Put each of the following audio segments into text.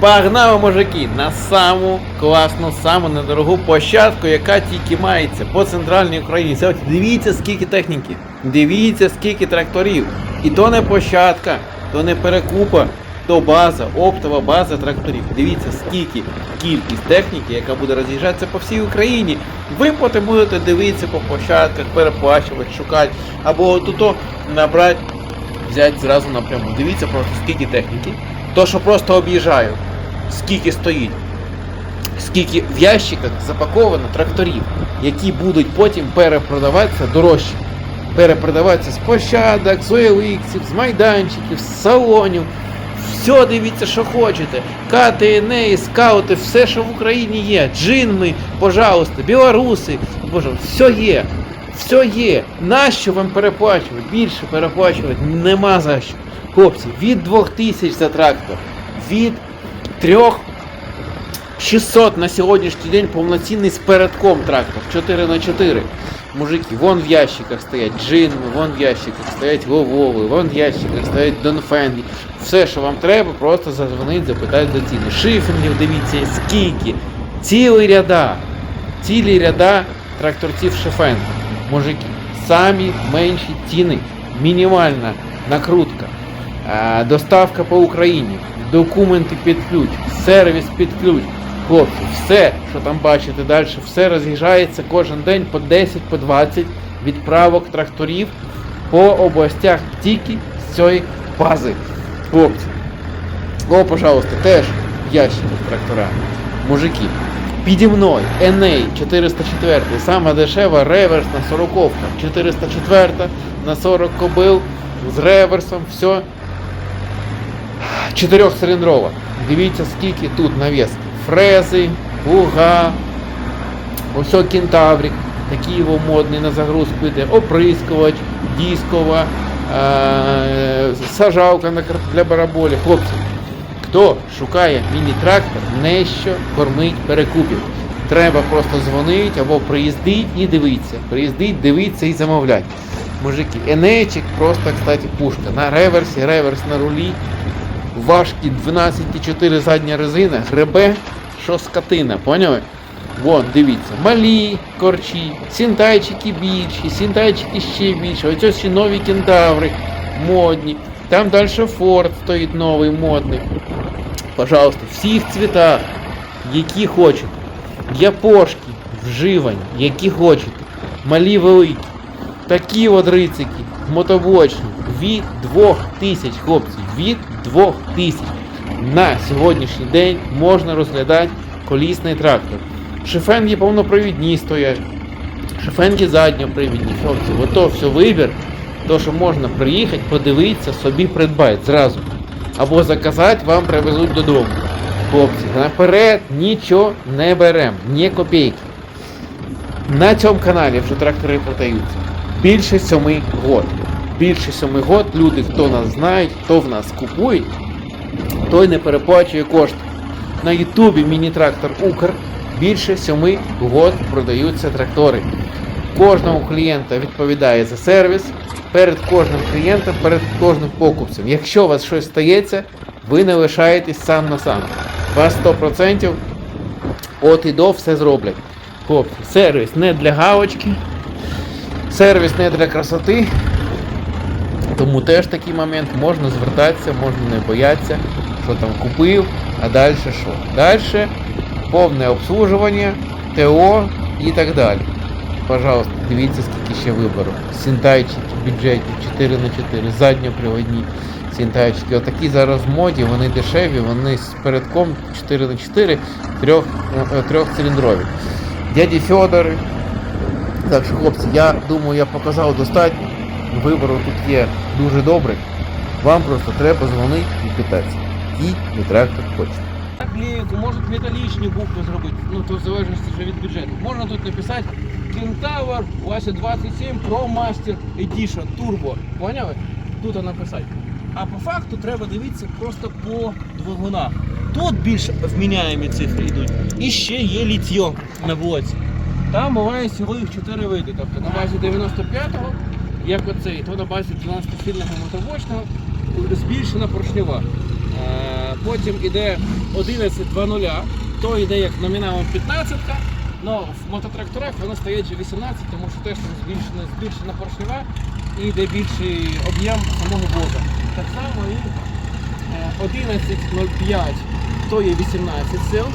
Погнали, мужики, на саму класну, саму недорогу площадку, яка тільки мається по центральній Україні. Це Дивіться, скільки техніки, дивіться, скільки тракторів. І то не площадка, то не перекупа, то база, оптова база тракторів. Дивіться, скільки кількість техніки, яка буде роз'їжджатися по всій Україні. Ви потім будете дивитися по площадках, переплачувати, шукати, або тут набрати взяти зразу напряму. Дивіться просто скільки техніки. То, що просто об'їжджаю, скільки стоїть, скільки в ящиках запаковано тракторів, які будуть потім перепродаватися дорожче. Перепродаватися з площадок, з OLX, з майданчиків, з салонів. Все дивіться, що хочете. КТН, скаути, все, що в Україні є. Джинми, пожалуйста, білоруси, боже, все є. Все є. Нащо вам переплачувати? Більше переплачувати нема за що. Хлопці, від 2000 за трактор, від 3600 на сьогоднішній день повноцінний з передком трактор 4 на 4 Мужики, вон в ящиках стоять джинми, вон в ящиках стоять вовови, вон в ящиках стоять донфенги. Все, що вам треба, просто зазвонить, запитати за ціни. Шифінгів, дивіться, скільки. Цілі ряда. Цілі ряда тракторців Шефенко. Мужики, самі менші ціни, мінімальна накрутка, е, доставка по Україні, документи під ключ, сервіс під ключ. Хлопці, все, що там бачите далі, все роз'їжджається кожен день по 10, по 20 відправок тракторів по областях тільки з цієї бази. Хлопці. О, пожалуйста, теж в ящиках трактора. Мужики. Піді мною NA 404, сама дешева реверсна 40 404 на 40 кобил з реверсом, все. Чотирьохциліндрова. Дивіться, скільки тут навіски. Фрези, буга, ось кентаврик, такий його модний на загрузку йде, оприскувач, дискова, е- сажалка для бараболі. Хлопці, хто шукає міні-трактор, не що кормить перекупів. Треба просто дзвонити або приїздить і дивитися. Приїздить, дивитися і замовляти. Мужики, Енечик просто, кстати, пушка. На реверсі, реверс на рулі. Важкі 12,4 задня резина, гребе, що скотина, поняли? Вон, дивіться, малі корчі, сінтайчики більші, сінтайчики ще більші. Ось ще нові кентаври модні. Там далі Форд стоїть новий, модний. Пожалуйста, в всіх цвітах, які хочете. Япошки вживані, які хочете. Малі великі. Такі от рицики, мотобочні, від 2000, хлопці, від 2000. На сьогоднішній день можна розглядати колісний трактор. Шифенги повнопровідні стоять. Шифенги задньопривідні, хлопці. Ото все вибір, то що можна приїхати, подивитися, собі придбати зразу. Або заказати, вам привезуть додому. Хлопці, наперед нічого не беремо, ні копійки. На цьому каналі вже трактори продаються. Більше сьоми год. Більше сьоми год люди, хто нас знають, хто в нас купує, той не переплачує кошти. На Ютубі міні-трактор Укр більше сьоми год продаються трактори. Кожному клієнта відповідає за сервіс. Перед кожним клієнтом, перед кожним покупцем. Якщо у вас щось стається, ви не лишаєтесь сам на сам. Вас 100% от і до все зроблять. Хлопці, сервіс не для галочки, сервіс не для красоти. Тому теж такий момент можна звертатися, можна не боятися, що там купив, а далі що? Далі повне обслуживання, ТО і так далі. Пожалуйста, дивіться, скільки ще вибору. Сінтайчики, бюджетні, 4 на 4 задньоприводні сінтайчики. Отакі зараз в моді, вони дешеві, вони з передком 4 на 4 трьох, е, трьохциліндрові. Дяді Федори. Так що, хлопці, я думаю, я показав достатньо. Вибору тут є дуже добрий. Вам просто треба дзвонити і питатися. Який ви трактор хочете. Наклейку, можуть металічні букви зробити, ну то в залежності вже від бюджету. Можна тут написати Kentaur Вася 27 Pro Master Edition Turbo. Поняли? Тут написати. А по факту треба дивитися просто по двигунах. Тут більш вміняємі цифри йдуть. І ще є літьо на блоці. Там буває всього їх 4 види. Тобто на базі 95-го, як оцей, то на базі 12-фільного мотобочного збільшена поршнева. Е, Потім іде 11.00, то йде як номіналом 15 але в мототракторах воно стоїть вже 18, тому що теж там збільшена, збільшена поршнева і йде більший об'єм самого воза. Так само і е, 11.05 то є 18 сил,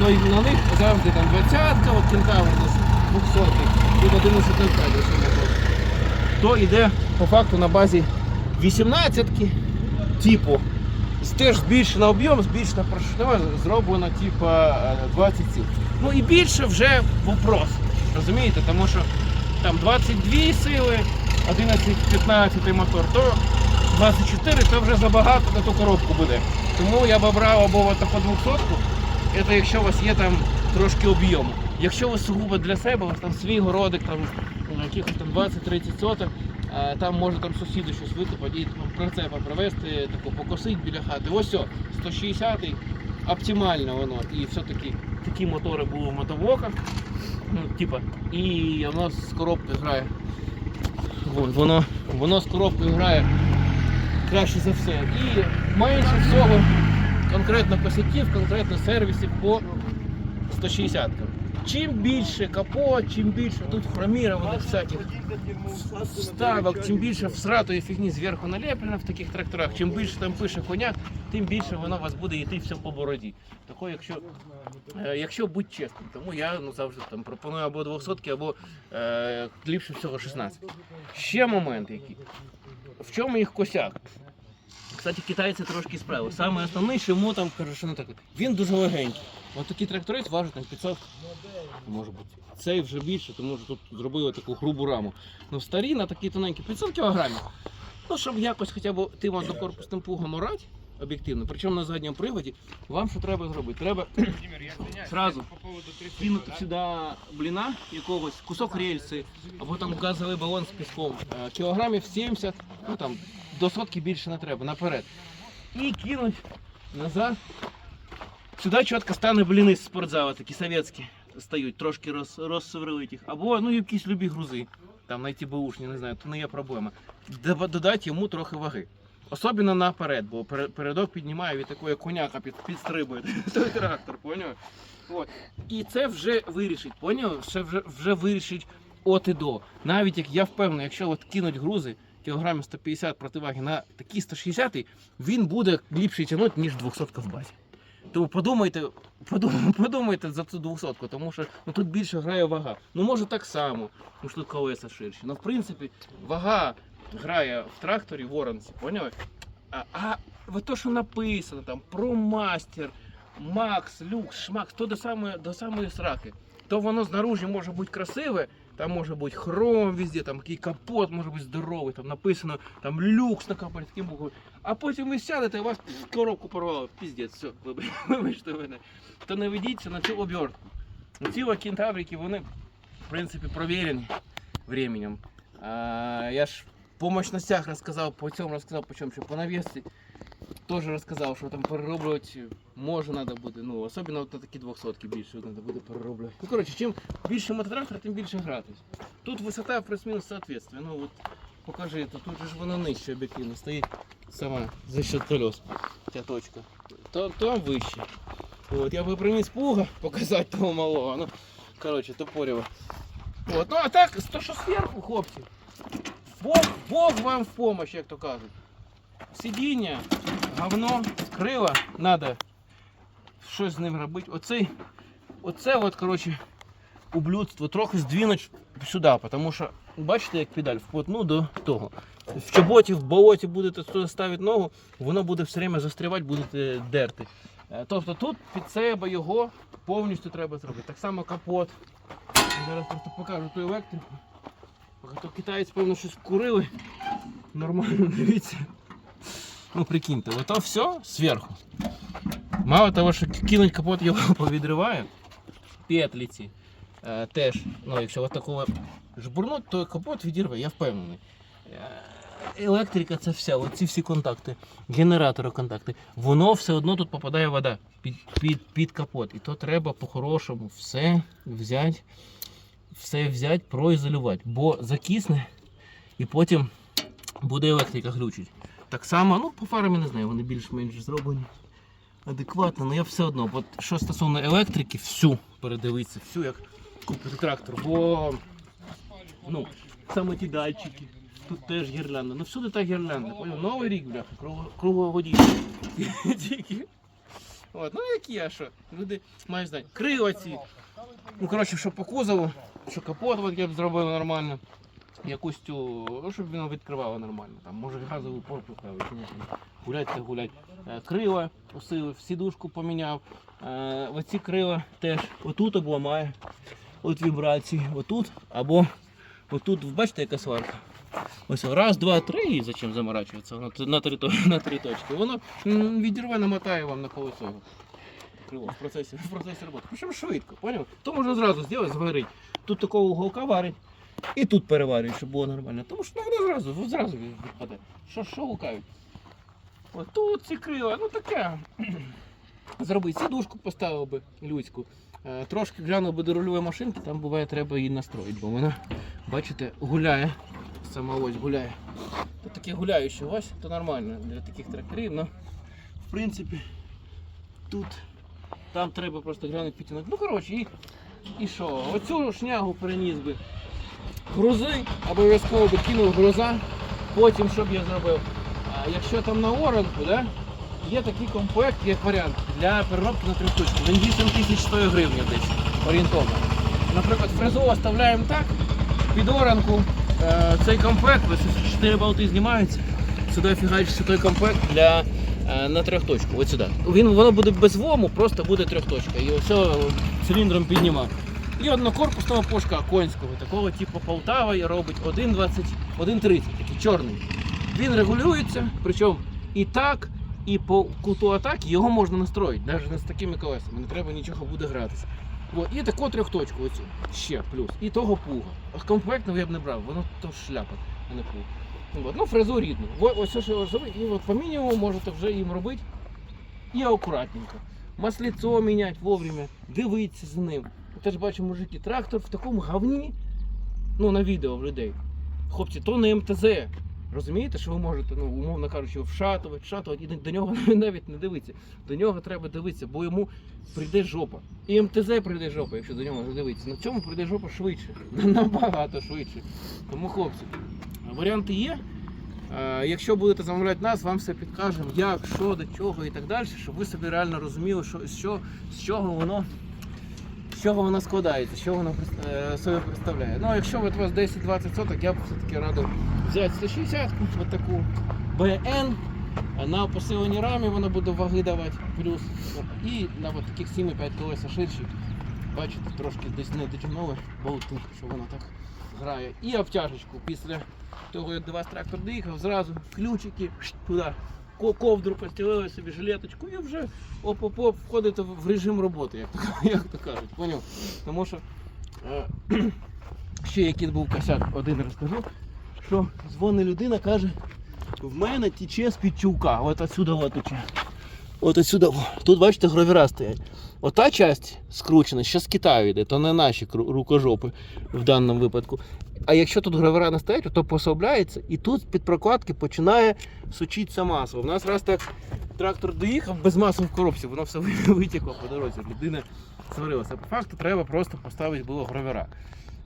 ну і на них завжди там 20 от кентавр у нас 200 тут 11.05 ось воно. то йде по факту на базі 18-ки, типу, теж збільшено об'єм, збільшена поршнева, зроблено типу е, 20 сил. Ну і більше вже вопрос. Розумієте? Тому що там 22 сили, 11-15 мотор, то 24 це вже забагато на ту коробку буде. Тому я б брав або таку 200 це якщо у вас є там трошки об'єму. Якщо ви сугубо для себе, у вас там свій городик, там якихось там 20-30 соток, там може там сусіду щось викопати і ну, прицепа привезти, таку покосити біля хати. Ось все, 160-й, оптимально воно. І все-таки такі мотори були в мотовоках. Ну, типа, і воно з коробкою грає. От, воно, воно з коробкою грає краще за все. І менше всього конкретно косяків, конкретно сервісів по 160 кам Чим більше капот, чим більше тут хромірованих всяких вставок, чим більше всратої фігні зверху налеплено в таких тракторах, чим більше там пише коняк, тим більше воно у вас буде йти все по бороді. Такої, якщо, е, якщо будь чесним, тому я ну, завжди там пропоную або 200 або е, ліпше всього 16. Ще момент який. В чому їх косяк? Кстати, китайці трошки справили. Саме основний, що йому там кажу, що не так. Він дуже легенький. Ось такий тракторець важить там 500, може бути. Цей вже більше, тому що тут зробили таку грубу раму. Ну старі на такі тоненькі 500 кілограмів. Ну, щоб якось хоча б тим однокорпусним плугом орати, об'єктивно, причому на задньому приводі, вам що треба зробити? Треба Сразу кинути сюди бліна якогось, кусок рельси, або там газовий балон з піском. Е, Кілограмів 70, ну там до сотки більше не треба, наперед. І кинуть назад. Сюди чітко стане бліни з спортзалу, такі совєтські стають, трошки роз, розсверлить їх. Або ну якісь любі грузи. Там знайти бушні, не знаю, то не є проблема. Додати йому трохи ваги. Особливо наперед, бо передок піднімає від такої коняка під, підстрибує. Той трактор, поняв? От. І це вже вирішить, поняв? Це вже, вже вирішить от і до. Навіть як я впевнений, якщо от кинуть грузи кілограмів 150 противаги на такі 160, він буде ліпше тягнути, ніж 200 в базі. Тому подумайте, подумайте, за цю 200, тому що ну, тут більше грає вага. Ну може так само, тому що тут колеса ширші. Ну в принципі, вага грає в тракторі воронці, поняли? А, а от то, що написано там про мастер, Макс, люкс, шмакс, то до самої, до самої сраки. То воно знаружі може бути красиве, там може бути хром везде, там який капот може бути здоровий, там написано там люкс на капоті таким буквою. А потім ви сядете, і вас коробку порвало. Піздець, все, вибач- вибачте мене. То не ведіться на цю обертку. Ці кентаврики, вони, в принципі, провірені временем. А, я ж по мощностях розказав, по цьому розказав, по чому ще по навісці. Теж розказав, що там перероблювати може треба буде. Ну, особливо от на такі 200 більше треба буде перероблювати. Ну, коротше, чим більше мототрактор, тим більше гратись. Тут висота плюс-мінус соответствие. Ну от покажи, то тут же ж вона нижче об'єктивно стоїть сама за счет колес. Ця точка. То, то вище. От, я би приніс плуга показати того малого. Ну, коротше, топорєво. От, ну а так, то що зверху, хлопці. Бог, Бог вам в помощь, як то кажуть. Сидіння, говно, крила, треба щось з ним робити. Оцей, оце от, коротше, ублюдство трохи здвинуть сюди, тому що бачите, як педаль вплотну до того. В чоботі, в болоті будете ставити ногу, воно буде все время застрівати, будете дерти. Е, Тобто тут під себе його повністю треба зробити. Так само капот. Зараз просто покажу ту електрику. То китаєць, певно, щось вкурили. Нормально, дивіться. Ну прикиньте, ото все зверху. Мало того, що кинуть капот його повідриває, петлі ці е, теж, ну якщо от такого жбурнуть, то капот відірве, я впевнений. Електрика це все, оці всі контакти, генератори контакти, воно все одно тут попадає вода під, під, під капот. І то треба по-хорошому все взяти, все взяти, проізолювати, бо закисне і потім буде електрика глючить. Так само, ну по фарам я не знаю, вони більш-менш зроблені. адекватно, але я все одно. От що стосовно електрики, всю передивитися, всю як купити трактор. Бо ну, саме ті датчики, тут теж гірлянда. Ну всюди та гірлянда. Поняв? Новий рік, бляха, кругло- круглогодічний. От, ну які, а що? Люди мають знати. Крила ці. Ну, коротше, що по кузову, що капот от я б зробив нормально. Якусь цю, ну, щоб воно відкривало нормально. Там, може газову порку ставити, гулять та гулять. Е, Крила усилив, сідушку поміняв. Е, оці крила теж отут обламає. От вібрації, отут або отут, бачите, яка сварка. Ось раз, два, три, і зачем заморачуватися на, на, три, на три точки. Воно відірве, намотає вам на колесо. Крило в процесі, в процесі роботи. Причому швидко, поняв? То можна зразу зробити, зварити. Тут такого уголка варить. І тут переварюють, щоб було нормально. Тому що ну, воно зразу, зразу відпаде. Що, що гукають? От тут ці крила, ну таке. Зробити сідушку поставив би людську. Е, Трошки глянув би до рульової машинки, там буває треба її настроїти, бо вона, бачите, гуляє. Сама ось гуляє. То таке гуляюче ось, то нормально для таких тракторів, але в принципі тут там треба просто глянути підтягнути. Ну коротше, і, і що? Оцю шнягу переніс би. Грузи, обов'язково би кинув груза, потім що б я зробив. А якщо там на оранку, да, є такий комплект, як варіант для переробки на трьохточку. Він 8 тисяч стоїть гривень десь орієнтовно. Наприклад, фрезу оставляємо так, під оранку е, цей комплект, ось 4 болти знімаються, сюди фігачиться той комплект для е, на трьохточку. Ось сюди. Він, воно буде без вому, просто буде трьохточка. І все циліндром піднімав. І однокорпусного пошка конського, такого типу Полтава і робить 1,20, 1,30, такий чорний. Він регулюється, причому і так, і по куту атаки його можна настроїти, навіть з такими колесами, не треба нічого буде гратися. От, і таку трьохточку оцю, ще плюс. І того пуга. Комплектного я б не брав, воно то шляпа, а не пуга. От, ну, фрезу рідну. Ось що зробив, і от по мінімуму можете вже їм робити. І акуратненько. Масліцо міняти вовремя, дивитися за ним. Ти ж бачу, мужики, трактор в такому говні, ну на відео в людей. Хлопці, то не МТЗ. Розумієте, що ви можете, ну, умовно кажучи, вшатувати, вшатувати, і до нього навіть не дивитися. До нього треба дивитися, бо йому прийде жопа. І МТЗ прийде жопа, якщо до нього не дивитися. На цьому прийде жопа швидше. Набагато швидше. Тому, хлопці, варіанти є. Якщо будете замовляти нас, вам все підкажемо, як, що, до чого і так далі, щоб ви собі реально розуміли, що, що, з чого воно чого воно складається, що воно е, собі представляє. Ну, якщо от у вас 10-20 соток, я б все-таки радив взяти 160 от таку БН. На посиленій рамі вона буде ваги давати плюс. І на от таких 7,5 колеса ширші. Бачите, трошки десь не дотягнули болти, що воно так грає. І обтяжечку після того, як до вас трактор доїхав, зразу ключики туди. Ко- Ковдру постілили собі жилеточку і вже оп-оп-оп входите в режим роботи, як то, як то кажуть. Поняв? Тому що е, ще який був косяк, один розкажу, що дзвонить людина, каже, в мене тече з під чулка, от отсюда от. От отсюда, тут бачите, гравіра стоять. Ота часть скручена, ще з Китаю йде, то не наші рукожопи в даному випадку. А якщо тут гравера не стоять, то пособляється і тут з під прокладки починає сучитися масло. У нас раз так трактор доїхав без масла в коробці, воно все витікло по дорозі. Людина сварилася. По факту треба просто поставити було гравера.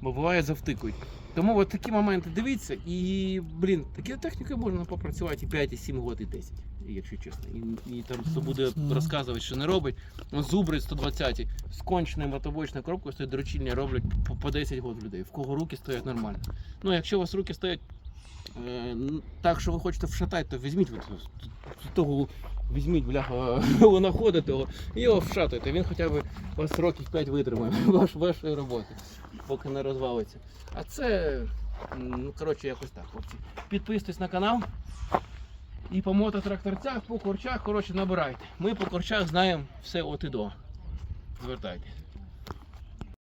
Бо буває завтикують. Тому от такі моменти дивіться, і блін, такі техніки можна попрацювати і 5, і 7 років, і 10, якщо чесно. І, і там хто буде розказувати, що не робить. Ну, зубри 120 з конченою мотобочною коробкою стоять доручільня роблять по, по 10 років людей. В кого руки стоять нормально. Ну, якщо у вас руки стоять е, так, що ви хочете вшатати, то візьміть от, того, візьміть, бляха, находите його і його вшатуйте. Він хоча б вас років 5 витримає вашої роботи, поки не розвалиться. А це, ну, коротше, якось так, хлопці. Підписуйтесь на канал. І по мототракторцях, по корчах, коротше, набирайте. Ми по корчах знаємо все от і до. Звертайтесь.